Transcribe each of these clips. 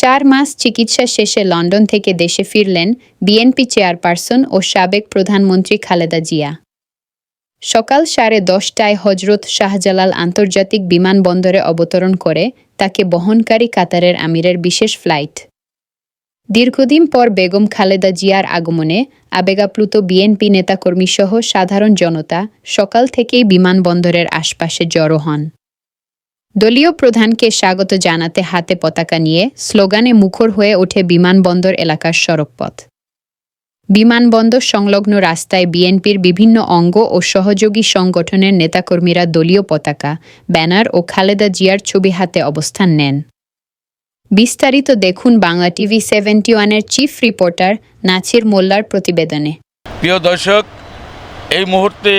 চার মাস চিকিৎসা শেষে লন্ডন থেকে দেশে ফিরলেন বিএনপি চেয়ারপারসন ও সাবেক প্রধানমন্ত্রী খালেদা জিয়া। সকাল সাড়ে দশটায় হজরত শাহজালাল আন্তর্জাতিক বিমানবন্দরে অবতরণ করে তাকে বহনকারী কাতারের আমিরের বিশেষ ফ্লাইট। দীর্ঘদিন পর বেগম খালেদা জিয়ার আগমনে আবেগাপ্লুত বিএনপি নেতাকর্মীসহ সাধারণ জনতা সকাল থেকেই বিমানবন্দরের আশপাশে জড়ো হন। দলীয় প্রধানকে স্বাগত জানাতে হাতে পতাকা নিয়ে স্লোগানে মুখর হয়ে ওঠে বিমানবন্দর এলাকার সড়কপথ। বিমানবন্দর সংলগ্ন রাস্তায় বিএনপির বিভিন্ন অঙ্গ ও সহযোগী সংগঠনের নেতাকর্মীরা দলীয় পতাকা, ব্যানার ও খালেদা জিয়ার ছবি হাতে অবস্থান নেন। বিস্তারিত দেখুন বাংলা টিভি সেভেন্টি ওয়ানের চিফ রিপোর্টার নাছির মোল্লার প্রতিবেদনে। প্রিয় দর্শক, এই মুহূর্তে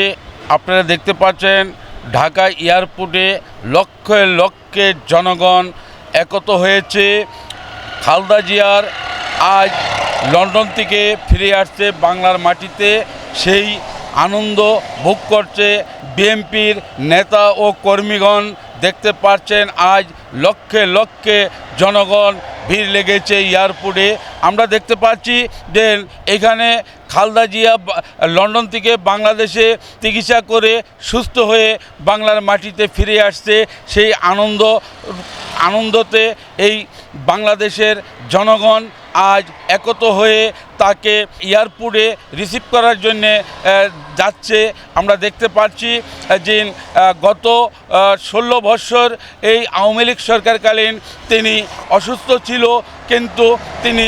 আপনারা দেখতে পাচ্ছেন ঢাকা এয়ারপোর্টে লক্ষ লক্ষে জনগণ একত হয়েছে। খালদা জিয়ার আজ লন্ডন থেকে ফিরে আসছে বাংলার মাটিতে। সেই আনন্দ ভোগ করছে বিএনপির নেতা ও কর্মীগণ। দেখতে পাচ্ছেন, আজ লক্ষে লক্ষে জনগণ ভিড় লেগেছে এয়ারপোর্টে। আমরা দেখতে পাচ্ছি যে এখানে খালদা জিয়া লন্ডন থেকে বাংলাদেশে চিকিৎসা করে সুস্থ হয়ে বাংলার মাটিতে ফিরে আসছে। সেই আনন্দ, আনন্দতে এই বাংলাদেশের জনগণ আজ একত হয়ে তাকে এয়ারপোর্টে রিসিভ করার জন্যে যাচ্ছে। আমরা দেখতে পাচ্ছি যে গত ষোলো বৎসর এই আওয়ামী লীগ সরকারকালীন তিনি অসুস্থ ছিল, কিন্তু তিনি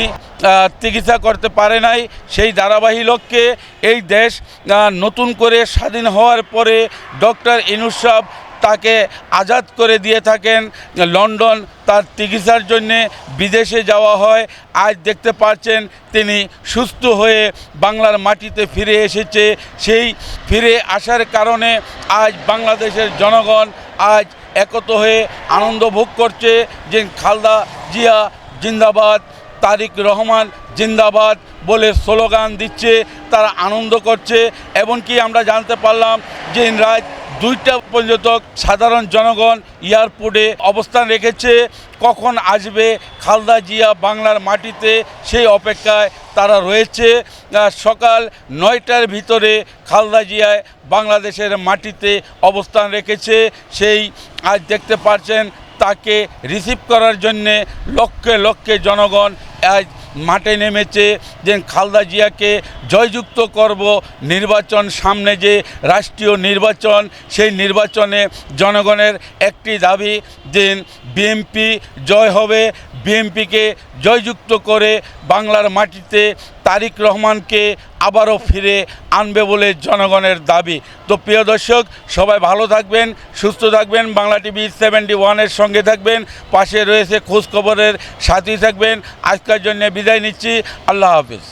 চিকিৎসা করতে পারে নাই। সেই ধারাবাহী লক্ষ্যে এই দেশ নতুন করে স্বাধীন হওয়ার পরে ডক্টর ইনুসাব তাকে আজাদ করে দিয়ে থাকেন। লন্ডন তার চিকিৎসার জন্যে বিদেশে যাওয়া হয়। আজ দেখতে পাচ্ছেন তিনি সুস্থ হয়ে বাংলার মাটিতে ফিরে এসেছে। সেই ফিরে আসার কারণে আজ বাংলাদেশের জনগণ আজ একত হয়ে আনন্দ ভোগ করছে যে খালদা জিয়া জিন্দাবাদ, তারিক রহমান জিন্দাবাদ। বলে স্লোগান দিচ্ছে, তারা আনন্দ করছে। এমনকি আমরা জানতে পারলাম যে রাত দুইটা পর্যন্ত সাধারণ জনগণ এয়ারপোর্টে অবস্থান রেখেছে। কখন আসবে খালদা জিয়া বাংলার মাটিতে সেই অপেক্ষায় তারা রয়েছে। সকাল নয়টার ভিতরে খালদা জিয়ায় বাংলাদেশের মাটিতে অবস্থান রেখেছে। সেই আজ দেখতে পাচ্ছেন তাকে রিসিভ করার জন্যে লক্ষে লক্ষে জনগণ আজ মাঠে নেমেছে যে খালদা জিয়াকে জয়যুক্ত করব, নির্বাচন সামনে যে রাষ্ট্রীয় নির্বাচন, সেই নির্বাচনে জনগণের একটি দাবি যে বিএমপি জয় হবে। বিএমপিকে জয়যুক্ত করে বাংলার মাটিতে তারিক রহমানকে আবারও ফিরে আনবে বলে জনগণের দাবি। তো প্রিয় দর্শক, সবাই ভালো থাকবেন, সুস্থ থাকবেন, বাংলা টিভি সেভেন্টি ওয়ানের সঙ্গে থাকবেন, পাশে রয়েছে খোঁজখবরের সাথেই থাকবেন। আজকের জন্য বিদায় নিচ্ছি, আল্লাহ হাফিজ।